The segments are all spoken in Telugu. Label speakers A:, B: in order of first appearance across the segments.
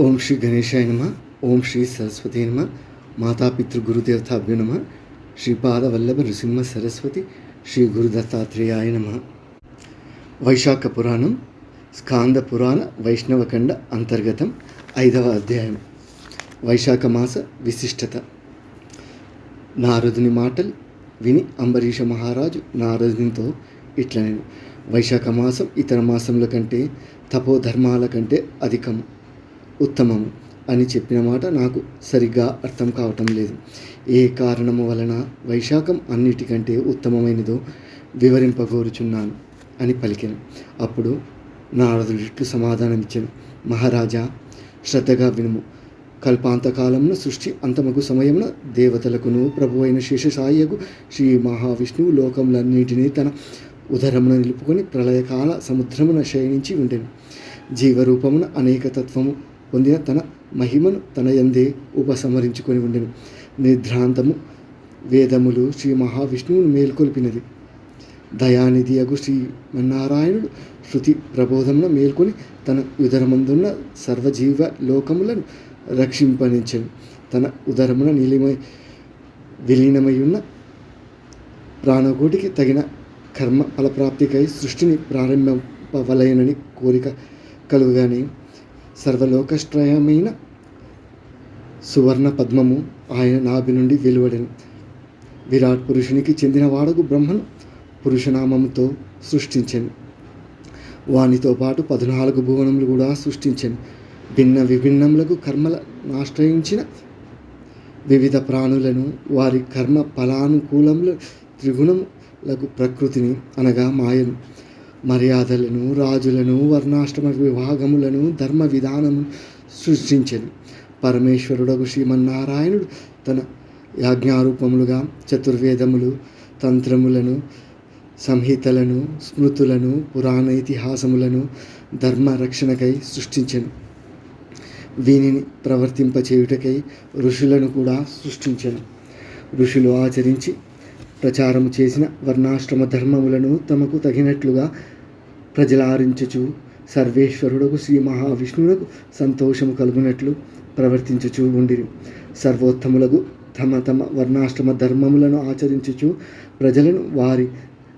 A: ఓం శ్రీ గణేశాయ నమ ఓం శ్రీ సరస్వతి నమ మాతాపితృ గురుదేవతాభ్యు నమ శ్రీ పాదవల్లభ నృసింహ సరస్వతి శ్రీ గురుదత్తాత్రేయాయ నమ. వైశాఖ పురాణం స్కాంద పురాణ వైష్ణవఖండ అంతర్గతం ఐదవ అధ్యాయం. వైశాఖ మాస విశిష్టత. నారదుని మాటలు విని అంబరీష మహారాజు నారదునితో ఇట్లా వైశాఖ మాసం ఇతర మాసముల కంటే తపోధర్మాల కంటే అధికము. ఉత్తమము అని చెప్పిన మాట నాకు సరిగ్గా అర్థం కావటం లేదు. ఏ కారణము వలన వైశాఖం అన్నిటికంటే ఉత్తమమైనదో వివరింపగోరుచున్నాను అని పలికాను. అప్పుడు నారదుడు ఇట్లు సమాధానమిచ్చాను. మహారాజా శ్రద్ధగా వినుము. కల్పాంతకాలమున సృష్టి అంతమగు సమయమున దేవతలకును ప్రభు అయిన శేషసాయకు శ్రీ మహావిష్ణువు లోకములన్నిటినీ తన ఉదరమున నిలుపుకొని ప్రళయకాల సముద్రమున శయనించి ఉండెను. జీవరూపమున అనేక తత్వము పొందిన తన మహిమను తన యందే ఉపసంహరించుకొని ఉండెను. నిద్రాంతము వేదములు శ్రీ మహావిష్ణువును మేల్కొల్పినది. దయానిధి అగు శ్రీమన్నారాయణుడు శృతి ప్రబోధమున మేల్కొని తన ఉదరమందున్న సర్వజీవ లోకములను రక్షింపనించను. తన ఉదరమున నీలిమై విలీనమై ఉన్న ప్రాణకోటికి తగిన కర్మ ఫలప్రాప్తికై సృష్టిని ప్రారంభింపవలయనని కోరిక కలుగుగానే సర్వలోకశ్రయమైన సువర్ణ పద్మము ఆయన నాభి నుండి వెలువడెను. విరాట్ పురుషునికి చెందిన వాడకు బ్రహ్మను పురుషనామముతో సృష్టించాను. వానితో పాటు పద్నాలుగు భువనములు కూడా సృష్టించాను. భిన్న విభిన్నములకు కర్మల ఆశ్రయించిన వివిధ ప్రాణులను వారి కర్మ ఫలానుకూలముల త్రిగుణములకు ప్రకృతిని అనగా మాయను. మర్యాదలను రాజులను వర్ణాశ్రమ విభాగములను ధర్మ విధానము సృష్టించను. పరమేశ్వరుడకు శ్రీమన్నారాయణుడు తన యాజ్ఞారూపములుగా చతుర్వేదములు తంత్రములను సంహితలను స్మృతులను పురాణ ఇతిహాసములను ధర్మ రక్షణకై సృష్టించను. వీనిని ప్రవర్తింపచేయుటకై ఋషులను కూడా సృష్టించను. ఋషులు ఆచరించి ప్రచారము చేసిన వర్ణాశ్రమ ధర్మములను తమకు తగినట్లుగా ప్రజలారించుచు సర్వేశ్వరుడకు శ్రీ మహావిష్ణువునకు సంతోషము కలుగునట్లు ప్రవర్తించుచు ఉండిరి. సర్వోత్తములకు తమ తమ వర్ణాశ్రమ ధర్మములను ఆచరించుచు ప్రజలను వారి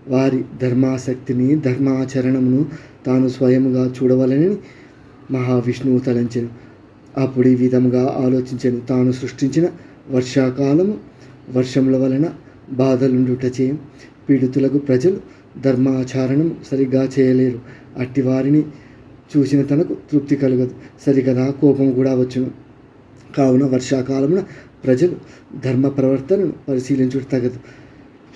A: వారి ధర్మాసక్తిని ధర్మాచరణమును తాను స్వయముగా చూడవలనని మహావిష్ణువు తలంచెను. అప్పుడు ఈ విధముగా ఆలోచించను. తాను సృష్టించిన వర్షాకాలము వర్షముల వలన బాధలుండుటచే పీడితులకు ప్రజలు ధర్మాచరణం సరిగ్గా చేయలేరు. అట్టి వారిని చూసిన తనకు తృప్తి కలగదు. సరిగదా కోపం కూడా వచ్చును. కావున వర్షాకాలమున ప్రజలు ధర్మ ప్రవర్తనను పరిశీలించుట తగదు.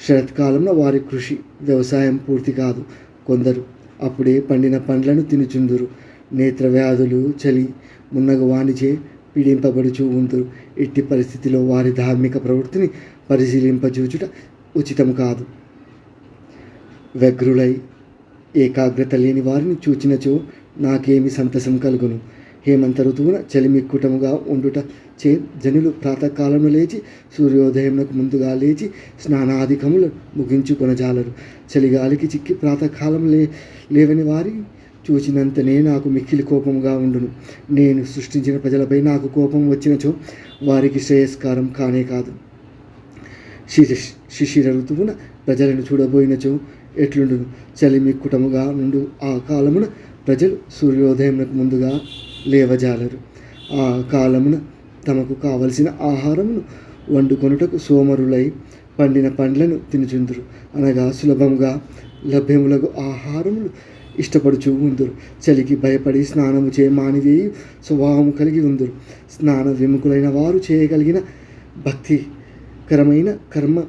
A: శరత్కాలంలో వారి కృషి వ్యవసాయం పూర్తి కాదు. కొందరు అప్పుడే పండిన పండ్లను తినుచుందురు. నేత్ర వ్యాధులు చలి మున్నగ వానిచే పీడింపబడుచూ ఉందరు. ఎట్టి పరిస్థితిలో వారి ధార్మిక ప్రవృత్తిని పరిశీలింపచూచుట ఉచితం కాదు. వ్యగ్రులై ఏకాగ్రత లేని వారిని చూచినచో నాకేమి సంతసం కలుగును? హేమంత ఋతువున చలిమిక్కుటముగా ఉండుట చే జనులు ప్రాతకాలంలో లేచి సూర్యోదయంకు ముందుగా లేచి స్నానాధికములు ముగించుకొనజాలరు. చలిగాలికి చిక్కి ప్రాతకాలం లే లేవని వారి చూచినంతనే నాకు మిక్కిలి కోపంగా ఉండును. నేను సృష్టించిన ప్రజలపై నాకు కోపం వచ్చినచో వారికి శ్రేయస్కారం కానే కాదు. శిశి శిశిర ఋతువున ప్రజలను చూడబోయినచో ఎట్లుండు చలిమి కుటముగా నుండు ఆ కాలమున ప్రజలు సూర్యోదయంకు ముందుగా లేవజాలరు. ఆ కాలమున తమకు కావలసిన ఆహారమును వండుకొనుటకు సోమరులై పండిన పండ్లను తినుచుందురు. అనగా సులభంగా లభ్యములకు ఆహారములు ఇష్టపడుచు ఉందరు. చలికి భయపడి స్నానము చే మానివేయు స్వభావము కలిగి ఉందరు. స్నాన విముఖులైన వారు చేయగలిగిన భక్తి కరమైన కర్మ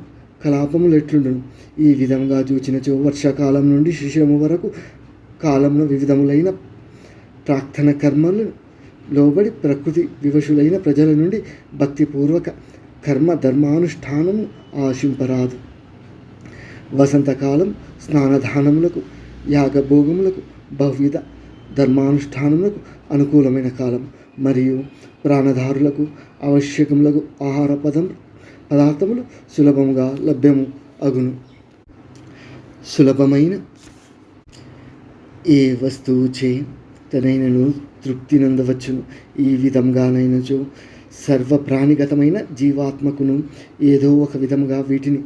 A: కలాపములు ఎట్లుండును? ఈ విధంగా చూచినచో వర్షాకాలం నుండి శిశిరము వరకు కాలంలో వివిధములైన ప్రార్థన కర్మలను లోబడి ప్రకృతి వివశులైన ప్రజల నుండి భక్తిపూర్వక కర్మ ధర్మానుష్ఠానము ఆశింపరాదు. వసంతకాలం స్నానదానములకు యాగభోగములకు బహువిధ ధర్మానుష్ఠానములకు అనుకూలమైన కాలం. మరియు ప్రాణధారులకు ఆవశ్యకములకు ఆహార పదం పదార్థములు సులభముగా లభ్యము అగును. సులభమైన ఏ వస్తువు చే తనైనను తృప్తి నందవచ్చును. ఈ విధంగానైనచో సర్వ ప్రాణిగతమైన జీవాత్మకును ఏదో ఒక విధముగా వీటిని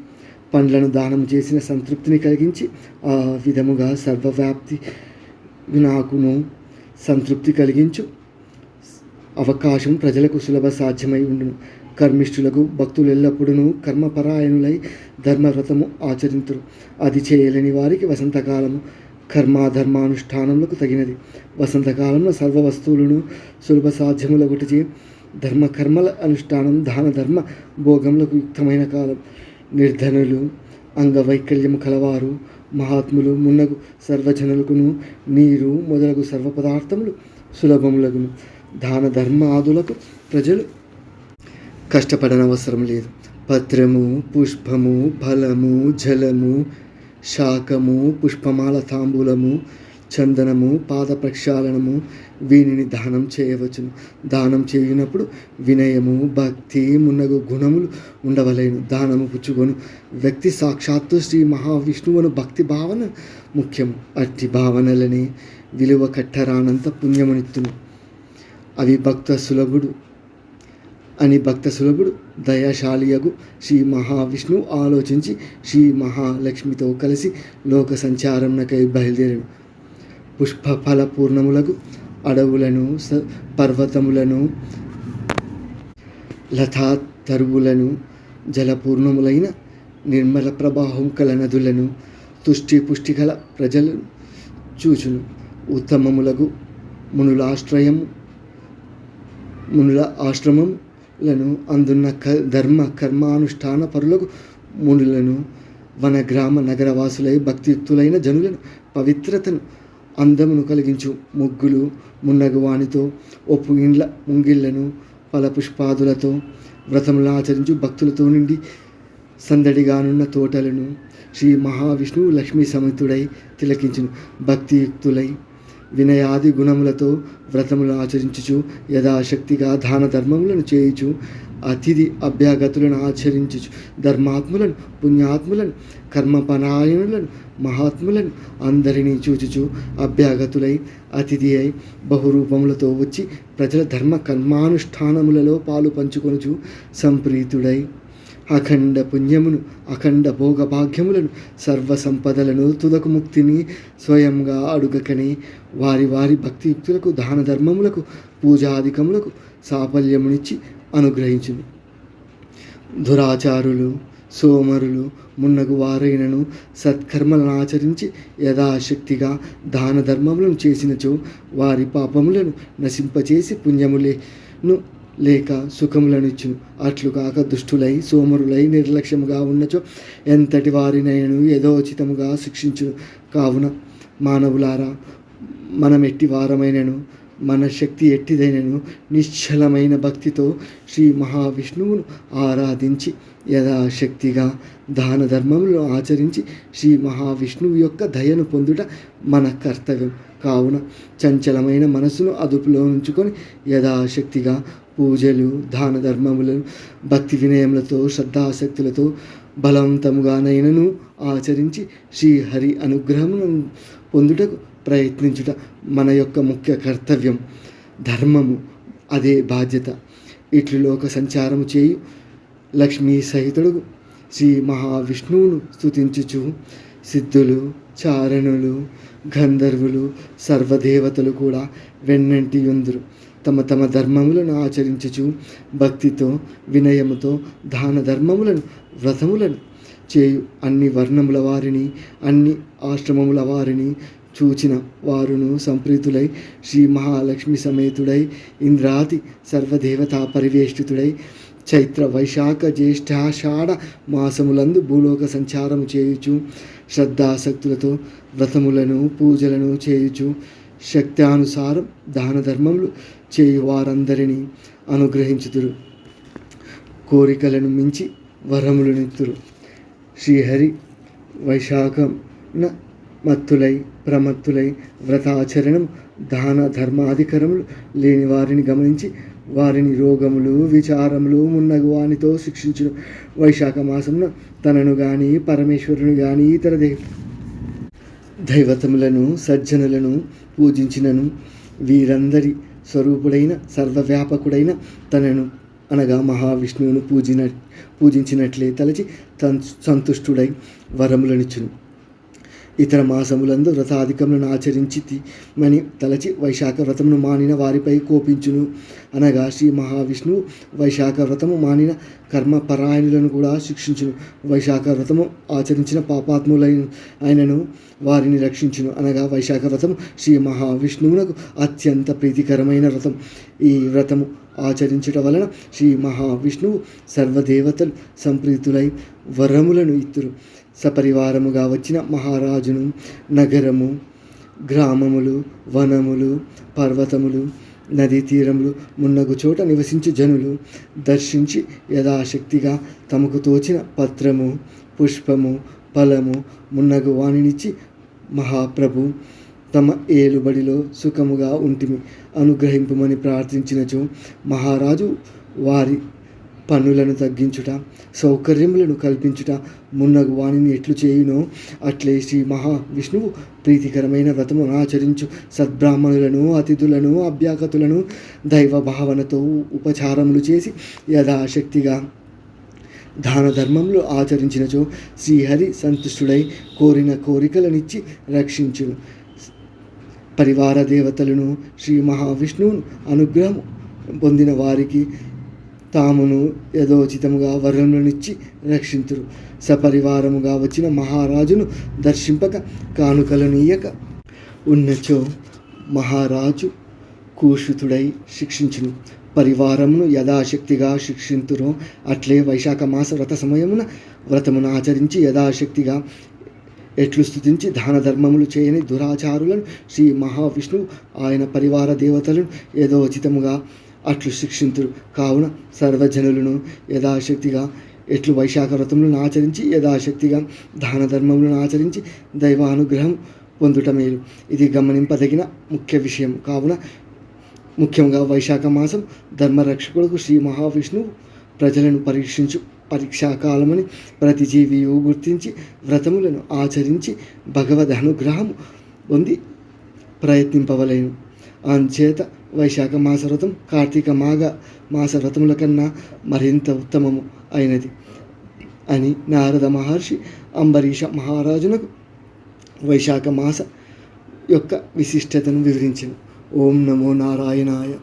A: పండ్లను దానం చేసిన సంతృప్తిని కలిగించి ఆ విధముగా సర్వవ్యాప్తి నాకును సంతృప్తి కలిగించు అవకాశం ప్రజలకు సులభ సాధ్యమై ఉండును. కర్మిష్ఠులకు భక్తులు ఎల్లప్పుడూ కర్మపరాయణులై ధర్మవ్రతము ఆచరింతురు. అది చేయలేని వారికి వసంతకాలము కర్మాధర్మానుష్ఠానములకు తగినది. వసంతకాలంలో సర్వ వస్తువులను సులభ సాధ్యములగుటచే ధర్మ కర్మల అనుష్ఠానం దాన ధర్మ భోగములకు యుక్తమైన కాలం. నిర్ధనులు అంగవైకల్యము కలవారు మహాత్ములు మున్నగు సర్వజనులకును నీరు మొదలగు సర్వ పదార్థములు సులభములగును. దాన ధర్మ ఆదులకు ప్రజలు కష్టపడనవసరం లేదు. పత్రము పుష్పము ఫలము జలము శాకము పుష్పమాల తాంబూలము చందనము పాద ప్రక్షాళనము వీనిని దానం చేయవచ్చును. దానం చేయనప్పుడు వినయము భక్తి మున్నగు గుణములు ఉండవలేను. దానము పుచ్చుకొను. వ్యక్తి సాక్షాత్తు శ్రీ మహావిష్ణువును భక్తి భావన ముఖ్యం అట్టి భావనలని విలువ కట్టరానంత పుణ్యమునిత్తును. అవి భక్త సులభుడు అని భక్త సులభుడు దయాశాలియగు శ్రీ మహావిష్ణువు ఆలోచించి శ్రీ మహాలక్ష్మితో కలిసి లోక సంచారంనకై బయలుదేరాడు పుష్ప ఫల పూర్ణములకు అడవులను స పర్వతములను లతా తరువులను జలపూర్ణములైన నిర్మల ప్రవాహం కల నదులను తుష్టి పుష్టి కల ప్రజలను చూచును. ఉత్తమములకు ఆశ్రయం మునుల లను అందున్న క ధర్మ కర్మానుష్ఠాన పరులకు మునులను వన గ్రామ నగరవాసులై భక్తియుక్తులైన జనులను పవిత్రతను అందమును కలిగించు. ముగ్గులు మున్నగు వానితో ఒప్పు ఇండ్ల ముంగిళ్ళను ఫలపుష్పాదులతో వ్రతములు ఆచరించు. భక్తులతో నుండి సందడిగానున్న తోటలను శ్రీ మహావిష్ణువు లక్ష్మీ సమేతుడై తిలకించును. భక్తియుక్తులై వినయాది గుణములతో వ్రతములు ఆచరించుచు యథాశక్తిగా దాన ధర్మములను చేయుచు అతిథి అభ్యాగతులను ఆచరించుచు ధర్మాత్ములను పుణ్యాత్ములను కర్మపరాయణులను మహాత్ములను అందరినీ చూచుచు అభ్యాగతులై అతిథి అయి బహురూపములతో వచ్చి ప్రజల ధర్మ కర్మానుష్ఠానములలో పాలు పంచుకొనుచు సంప్రీతుడై అఖండ పుణ్యమును అఖండ భోగభాగ్యములను సర్వ సంపదలను తుదకు ముక్తిని స్వయంగా అడుగకని వారి వారి భక్తియుక్తులకు దాన ధర్మములకు పూజాధికములకు సాఫల్యమునిచ్చి అనుగ్రహించును. దురాచారులు సోమరులు మున్నగు వారైనను సత్కర్మలను ఆచరించి యథాశక్తిగా దాన ధర్మములను చేసినచో వారి పాపములను నశింపచేసి పుణ్యములేను లేక సుఖములనిచ్చును అట్లు కాక దుష్టులై సోమరులై నిర్లక్ష్యముగా ఉన్నచో ఎంతటి వారినైనను యథోచితముగా శిక్షించును కావున మానవులారా మనం ఎట్టి వారమైనను మన శక్తి ఎట్టిదైనను నిశ్చలమైన భక్తితో శ్రీ మహావిష్ణువును ఆరాధించి యథాశక్తిగా దాన ధర్మములు ఆచరించి శ్రీ మహావిష్ణువు యొక్క దయను పొందుట మన కర్తవ్యం. కావున చంచలమైన మనసును అదుపులో ఉంచుకొని యథాశక్తిగా పూజలు దాన ధర్మములను భక్తి వినయములతో శ్రద్ధాశక్తులతో బలవంతముగానైనను ఆచరించి శ్రీహరి అనుగ్రహమును పొందుటకు ప్రయత్నించుట మన యొక్క ముఖ్య కర్తవ్యం ధర్మము అదే బాధ్యత. ఇట్లు లోక సంచారము చేయు లక్ష్మీ సహితుడు శ్రీ మహావిష్ణువును స్థుతించుచు సిద్ధులు చారణులు గంధర్వులు సర్వదేవతలు కూడా వెన్నంటి ఉందురు తమ తమ ధర్మములను ఆచరించుచు భక్తితో వినయముతో దాన ధర్మములను వ్రతములను చేయు అన్ని వర్ణముల వారిని అన్ని ఆశ్రమముల వారిని చూచిన వారును సంప్రీతులై శ్రీ మహాలక్ష్మి సమేతుడై ఇంద్రాతి సర్వదేవతా పరివేష్టితుడై చైత్ర వైశాఖ జ్యేష్ఠాషాఢ మాసములందు భూలోక సంచారము చేయుచు శ్రద్ధాసక్తులతో వ్రతములను పూజలను చేయుచు శక్త్యానుసారం దాన ధర్మములు చేయు వారందరినీ అనుగ్రహించుదురు. కోరికలను మించి వరములు వరములనిత్తురు శ్రీహరి వైశాఖంన మత్తులై ప్రమత్తులై వ్రతాచరణం దాన ధర్మాధికరములు లేని వారిని గమనించి వారిని రోగములు విచారములు మున్నగు వానితో శిక్షించిన. వైశాఖ మాసమున తనను గాని పరమేశ్వరుని గాని ఇతర దే దైవతములను సజ్జనులను పూజించినను. వీరందరి స్వరూపుడైన సర్వవ్యాపకుడైన తనను అనగా మహావిష్ణువును పూజిన పూజించినట్లే తలచి సంతుష్టుడై వరములనిచ్చును. ఇతర మాసములందు వ్రతాధికములను ఆచరించి మని తలచి వైశాఖ వ్రతమును మానిన వారిపై కోపించును. అనగా శ్రీ మహావిష్ణువు వైశాఖ వ్రతము మానిన కర్మపరాయణులను కూడా శిక్షించును. వైశాఖ వ్రతము ఆచరించిన పాపాత్ములైన ఆయనను వారిని రక్షించును. అనగా వైశాఖ వ్రతం శ్రీ మహావిష్ణువునకు అత్యంత ప్రీతికరమైన వ్రతం. ఈ వ్రతము ఆచరించుట వలన శ్రీ మహావిష్ణువు సర్వదేవతలు సంప్రీతులై వరములను ఇత్తురు. సపరివారముగా వచ్చిన మహారాజును నగరము గ్రామములు వనములు పర్వతములు నదీ తీరములు మున్నగు చోట నివసించు జనులు దర్శించి యథాశక్తిగా తమకు తోచిన పత్రము పుష్పము ఫలము మున్నగు వాణినిచ్చి మహాప్రభు తమ ఏలుబడిలో సుఖముగా ఉంటిమి అనుగ్రహింపమని ప్రార్థించినచో మహారాజు వారి పన్నులను తగ్గించుట సౌకర్యములను కల్పించుట మున్నగు వాణిని ఎట్లు చేయునో అట్లే శ్రీ మహావిష్ణువు ప్రీతికరమైన వ్రతము ఆచరించు. సద్బ్రాహ్మణులను అతిథులను అభ్యాగతులను దైవ భావనతో ఉపచారములు చేసి యథాశక్తిగా దాన ధర్మములు ఆచరించినచో శ్రీహరి సంతుష్టుడై కోరిన కోరికలనిచ్చి రక్షించును. పరివార దేవతలను శ్రీ మహావిష్ణువును అనుగ్రహం పొందిన వారికి తామును యథోచితముగా వరములనిచ్చి రక్షించరు సపరివారముగా వచ్చిన మహారాజును దర్శింపక కానుకలనీయక ఉన్నచో మహారాజు కూషితుడై శిక్షించును. పరివారమును యథాశక్తిగా శిక్షింతురో అట్లే వైశాఖ మాస వ్రత సమయమున వ్రతమును ఆచరించి యథాశక్తిగా ఎట్లు స్థుతించి దాన ధర్మములు చేయని దురాచారులను శ్రీ మహావిష్ణువు ఆయన పరివార దేవతలను యథోచితముగా అట్లు శిక్షింతురు. కావున సర్వజనులను యథాశక్తిగా ఎట్లు వైశాఖ వ్రతములను ఆచరించి యథాశక్తిగా దాన ధర్మములను ఆచరించి దైవానుగ్రహం పొందుట మేలు. ఇది గమనింపదగిన ముఖ్య విషయం. కావున ముఖ్యంగా వైశాఖ మాసం ధర్మరక్షకులకు శ్రీ మహావిష్ణువు ప్రజలను పరీక్షించు. పరీక్షాకాలమని ప్రతి జీవియు గుర్తించి వ్రతములను ఆచరించి భగవద్ అనుగ్రహం పొంది ప్రయత్నింపవలేను. అంచేత వైశాఖ మాస వ్రతం కార్తీక మాఘ మాస వ్రతముల కన్నా మరింత ఉత్తమము అయినది అని నారద మహర్షి అంబరీష మహారాజునకు వైశాఖ మాస యొక్క విశిష్టతను వివరించను. ఓం నమో నారాయణాయ.